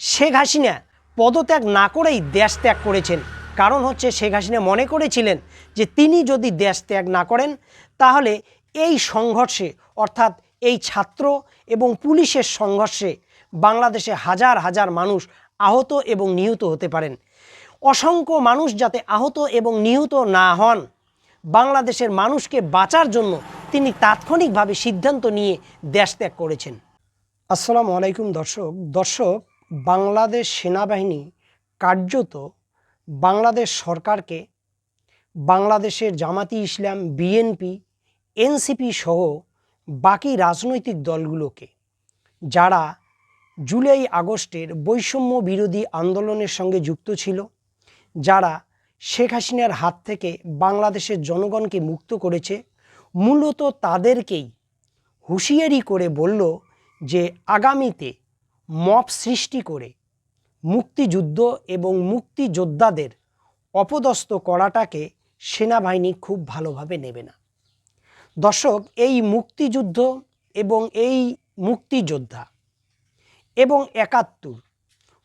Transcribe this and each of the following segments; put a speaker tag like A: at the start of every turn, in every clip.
A: শেখ হাসিনা পদত্যাগ না করেই দেশ ত্যাগ করেছেন। কারণ হচ্ছে শেখ হাসিনা মনে করেছিলেন যে তিনি যদি দেশ ত্যাগ না করেন, তাহলে এই সংঘর্ষে, অর্থাৎ এই ছাত্র এবং পুলিশের সংঘর্ষে বাংলাদেশে হাজার হাজার মানুষ আহত এবং নিহত হতে পারেন। অসংখ্য মানুষ যাতে আহত এবং নিহত না হন, বাংলাদেশের মানুষকে বাঁচার জন্য তিনি তাৎক্ষণিকভাবে সিদ্ধান্ত নিয়ে দেশ ত্যাগ করেছেন। আসসালামু আলাইকুম দর্শক দর্শক বাংলাদেশ সেনাবাহিনী কার্যত বাংলাদেশ সরকারকে, বাংলাদেশের জামাতি ইসলাম, বিএনপি, এনসিপি সহ বাকি রাজনৈতিক দলগুলোকে, যারা জুলাই আগস্টের বৈষম্য বিরোধী আন্দোলনের সঙ্গে যুক্ত ছিল, যারা শেখ হাসিনার হাত থেকে বাংলাদেশের জনগণকে মুক্ত করেছে, মূলত তাদেরকেই হুঁশিয়ারি করে বলল যে আগামীতে মপ সৃষ্টি করে মুক্তিযুদ্ধ এবং মুক্তিযোদ্ধাদের অপদস্থ করাটাকে সেনাবাহিনী খুব ভালোভাবে নেবে না। দর্শক, এই মুক্তিযুদ্ধ এবং এই মুক্তিযোদ্ধা এবং একাত্তর,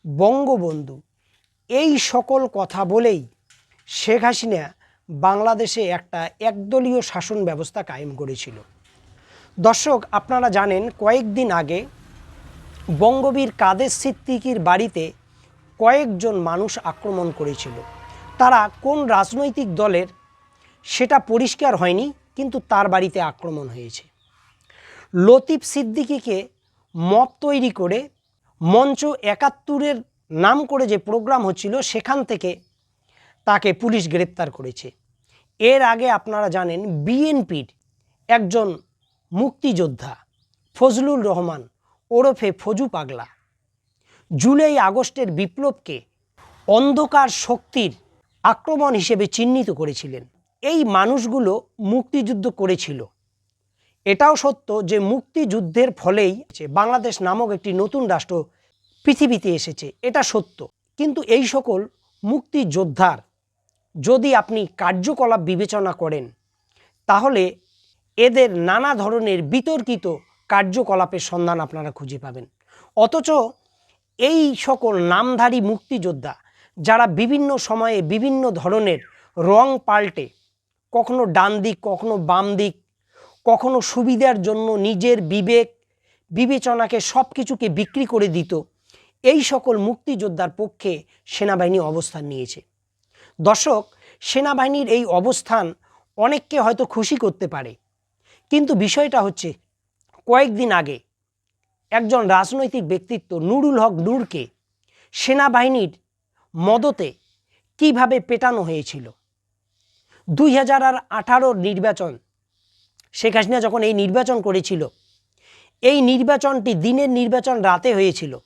A: বঙ্গবন্ধু, এই সকল কথা বলেই শেখ হাসিনা বাংলাদেশে একটা একদলীয় শাসন ব্যবস্থা কায়েম করেছিল। দর্শক, আপনারা জানেন কয়েকদিন আগে বঙ্গবীর কাদের সিদ্দিকির বাড়িতে কয়েকজন মানুষ আক্রমণ করেছিল। তারা কোন রাজনৈতিক দলের সেটা পরিষ্কার হয়নি, কিন্তু তার বাড়িতে আক্রমণ হয়েছে। লতিফ সিদ্দিকিকে মপ তৈরি করে মঞ্চ একাত্তরের নাম করে যে প্রোগ্রাম হচ্ছিল, সেখান থেকে তাকে পুলিশ গ্রেপ্তার করেছে। এর আগে আপনারা জানেন, বিএনপির একজন মুক্তিযোদ্ধা ফজলুল রহমান ওরফে ফজু পাগলা। জুলাই আগস্টের বিপ্লবকে অন্ধকার শক্তির আক্রমণ হিসেবে চিহ্নিত করেছিলেন। এই মানুষগুলো মুক্তিযুদ্ধ করেছিল। এটাও সত্য যে মুক্তিযুদ্ধের ফলেই বাংলাদেশ নামক একটি নতুন রাষ্ট্র পৃথিবীতে এসেছে। এটা সত্য। কিন্তু এই সকল মুক্তিযোদ্ধার যদি আপনি কার্যকলাপ বিবেচনা করেন, তাহলে এদের নানা ধরনের বিতর্কিত কার্যকলাপের সন্ধান আপনারা খুঁজে পাবেন। অথচ এই সকল নামধারী মুক্তিযোদ্ধা যারা বিভিন্ন সময়ে বিভিন্ন ধরনের রং পাল্টে, কখনো ডান দিক, কখনো বাম দিক, কখনো সুবিধার জন্য নিজের বিবেক, বিবেচনাকে সব কিছুকে বিক্রি করে দিত, এই সকল মুক্তিযোদ্ধার পক্ষে সেনাবাহিনী অবস্থান নিয়েছে। দর্শক, সেনাবাহিনীর এই অবস্থান অনেককে হয়তো খুশি করতে পারে, কিন্তু বিষয়টা হচ্ছে কয়েকদিন আগে একজন রাজনৈতিক ব্যক্তিত্ব নুরুল হক নূরকে সেনাবাহিনীর মদতে কীভাবে পেটানো হয়েছিল? দুই হাজার আর আঠারোর নির্বাচন, শেখ হাসিনা যখন এই নির্বাচন করেছিল, এই নির্বাচনটি দিনের নির্বাচন রাতে হয়েছিল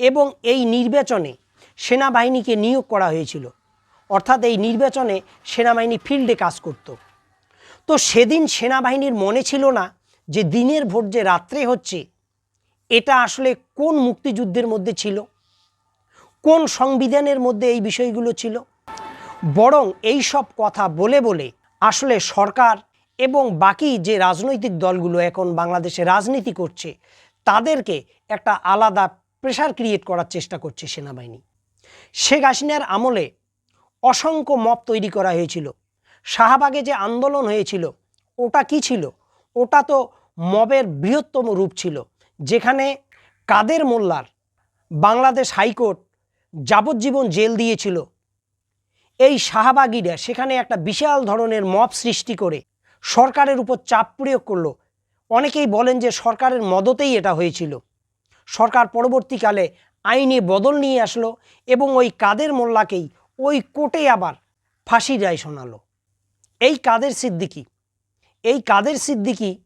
A: এবং এই নির্বাচনে সেনাবাহিনীকে নিয়োগ করা হয়েছিল। অর্থাৎ এই নির্বাচনে সেনাবাহিনী ফিল্ডে কাজ করত। তো সেদিন সেনাবাহিনীর মনে ছিল না যে দিনের ভোট যে রাত্রে হচ্ছে, এটা আসলে কোন মুক্তিযুদ্ধের মধ্যে ছিল? কোন সংবিধানের মধ্যে এই বিষয়গুলো ছিল? বরং এই সব কথা বলে বলে আসলে সরকার এবং বাকি যে রাজনৈতিক দলগুলো এখন বাংলাদেশে রাজনীতি করছে, তাদেরকে একটা আলাদা প্রেশার ক্রিয়েট করার চেষ্টা করছে সেনাবাহিনী। শেখ হাসিনার আমলে অসংখ্য মপ তৈরি করা হয়েছিল। শাহবাগে যে আন্দোলন হয়েছিল, ওটা কি ছিল? ওটা তো মবের বৃহত্তম রূপ ছিল, যেখানে কাদের মোল্লার বাংলাদেশ হাইকোর্ট যাবজ্জীবন জেল দিয়েছিল। এই শাহবাগীরা সেখানে একটা বিশাল ধরনের মব সৃষ্টি করে সরকারের উপর চাপ প্রয়োগ করল। অনেকেই বলেন যে সরকারের মদতেই এটা হয়েছিল। সরকার পরবর্তীকালে আইনে বদল নিয়ে আসলো এবং ওই কাদের মোল্লাকেই ওই কোর্টে আবার ফাঁসির রায় শোনালো। এই কাদের সিদ্দিকি? এই কাদের সিদ্দিকি?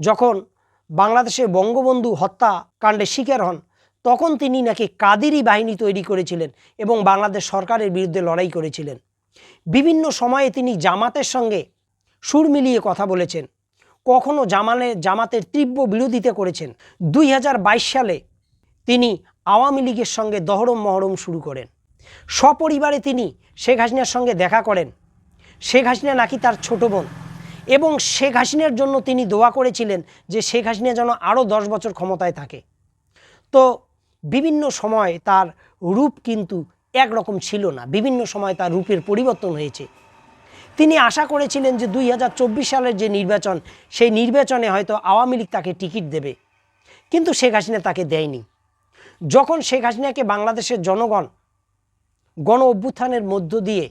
A: যখন বাংলাদেশে বঙ্গবন্ধু হত্যাকাণ্ডে শিকার হন, তখন তিনি নাকি কাদেরই বাহিনী তৈরি করেছিলেন এবং বাংলাদেশ সরকারের বিরুদ্ধে লড়াই করেছিলেন? বিভিন্ন সময়ে তিনি জামাতের সঙ্গে সুর মিলিয়ে কথা বলেছেন। কখনো জামানে, জামাতের তীব্র বিরোধিতা করেছেন। দুই হাজার বাইশ সালে তিনি আওয়ামী লীগের সঙ্গে দহরম মহরম শুরু করেন। সপরিবারে তিনি শেখ হাসিনার সঙ্গে দেখা করেন। শেখ হাসিনা নাকি তার ছোট বোন। এবং শেখ হাসিনার জন্য তিনি দোয়া করেছিলেন যে শেখ হাসিনা যেন আরও দশ বছর ক্ষমতায় থাকে। তো বিভিন্ন সময় তার রূপ কিন্তু একরকম ছিল না। বিভিন্ন সময় তার রূপের পরিবর্তন হয়েছে। তিনি আশা করেছিলেন যে দুই হাজার চব্বিশ সালের যে নির্বাচন, সেই নির্বাচনে হয়তো আওয়ামী লীগ তাকে টিকিট দেবে। কিন্তু শেখ হাসিনা তাকে দেয়নি। যখন শেখ হাসিনাকে বাংলাদেশের জনগণ গণ অভ্যুত্থানের মধ্য দিয়ে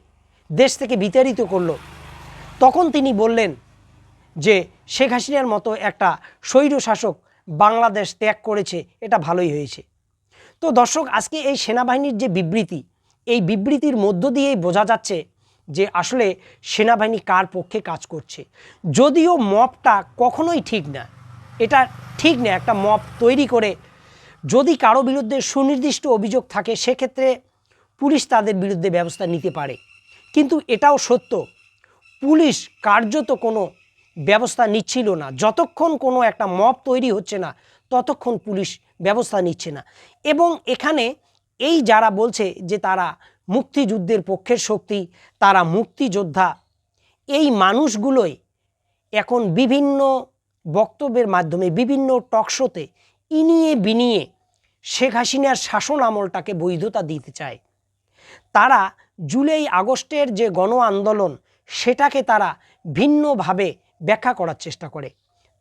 A: দেশ থেকে বিতাড়িত করল, তখন তিনি বললেন যে শেখ হাসিনার মতো একটা স্বৈর শাসক বাংলাদেশ ত্যাগ করেছে, এটা ভালোই হয়েছে। তো দর্শক, আজকে এই সেনাবাহিনীর যে বিবৃতি, এই বিবৃতির মধ্য দিয়েই বোঝা যাচ্ছে যে আসলে সেনাবাহিনী কার পক্ষে কাজ করছে। যদিও মপটা কখনোই ঠিক না, এটা ঠিক না, একটা মপ তৈরি করে যদি কারও বিরুদ্ধে সুনির্দিষ্ট অভিযোগ থাকে, সেক্ষেত্রে পুলিশ তাদের বিরুদ্ধে ব্যবস্থা নিতে পারে। কিন্তু এটাও সত্য, পুলিশ কার্যত কোনো ব্যবস্থা নিচ্ছিল না। যতক্ষণ কোনো একটা মব তৈরি হচ্ছে না, ততক্ষণ পুলিশ ব্যবস্থা নিচ্ছে না। এবং এখানে এই যারা বলছে যে তারা মুক্তিযুদ্ধের পক্ষের শক্তি, তারা মুক্তিযোদ্ধা, এই মানুষগুলোই এখন বিভিন্ন বক্তব্যের মাধ্যমে, বিভিন্ন টকশোতে ইনিয়ে বিনিয়ে শেখ হাসিনার শাসন আমলটাকে বৈধতা দিতে চায়। তারা জুলাই আগস্টের যে গণ আন্দোলন, সেটাকে তারা ভিন্নভাবে ব্যাখ্যা করার চেষ্টা করে।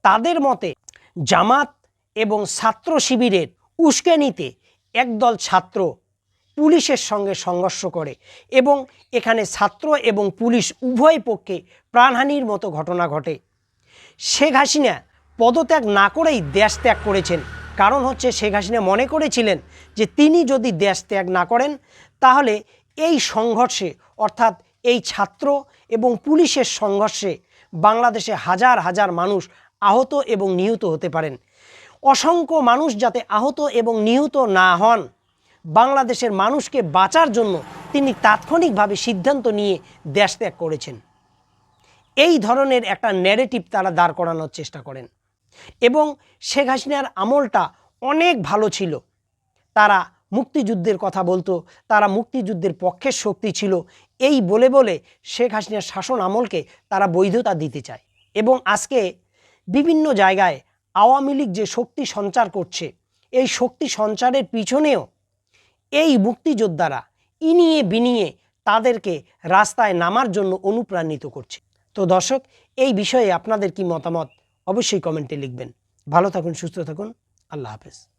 A: তাদের মতে জামাত এবং ছাত্র শিবিরের উস্কানিতে একদল ছাত্র পুলিশের সঙ্গে সংঘর্ষ করে এবং এখানে ছাত্র এবং পুলিশ উভয় পক্ষে প্রাণহানির মতো ঘটনা ঘটে। শেখ হাসিনা পদত্যাগ না করেই দেশ ত্যাগ করেছেন। কারণ হচ্ছে শেখ হাসিনা মনে করেছিলেন যে তিনি যদি দেশ ত্যাগ না করেন, তাহলে এই সংঘর্ষে, অর্থাৎ এই ছাত্র এবং পুলিশের সংঘর্ষে বাংলাদেশে হাজার হাজার মানুষ আহত এবং নিহত হতে পারেন। অসংখ্য মানুষ যাতে আহত এবং নিহত না হন, বাংলাদেশের মানুষকে বাঁচার জন্য তিনি তাৎক্ষণিকভাবে সিদ্ধান্ত নিয়ে দেশ ত্যাগ করেছেন। এই ধরনের একটা ন্যারেটিভ তারা দাঁড় করানোর চেষ্টা করেন। এবং শেখ হাসিনার আমলটা অনেক ভালো ছিল। তারা মুক্তিযুদ্ধের কথা বলতো, তারা মুক্তিযুদ্ধের পক্ষের শক্তি ছিল এই বলে বলে শেখ হাসিনার শাসন আমলকে তারা বৈধতা দিতে চায়। এবং আজকে বিভিন্ন জায়গায় আওয়ামী লীগ যে শক্তি সঞ্চার করছে, এই শক্তি সঞ্চারের পিছনেও এই মুক্তিযোদ্ধারা ইনিয়ে বিনিয়ে তাদেরকে রাস্তায় নামার জন্য অনুপ্রাণিত করছে। তো দর্শক, এই বিষয়ে আপনাদের কি মতামত অবশ্যই কমেন্টে লিখবেন। ভালো থাকুন, সুস্থ থাকুন। আল্লাহ হাফেজ।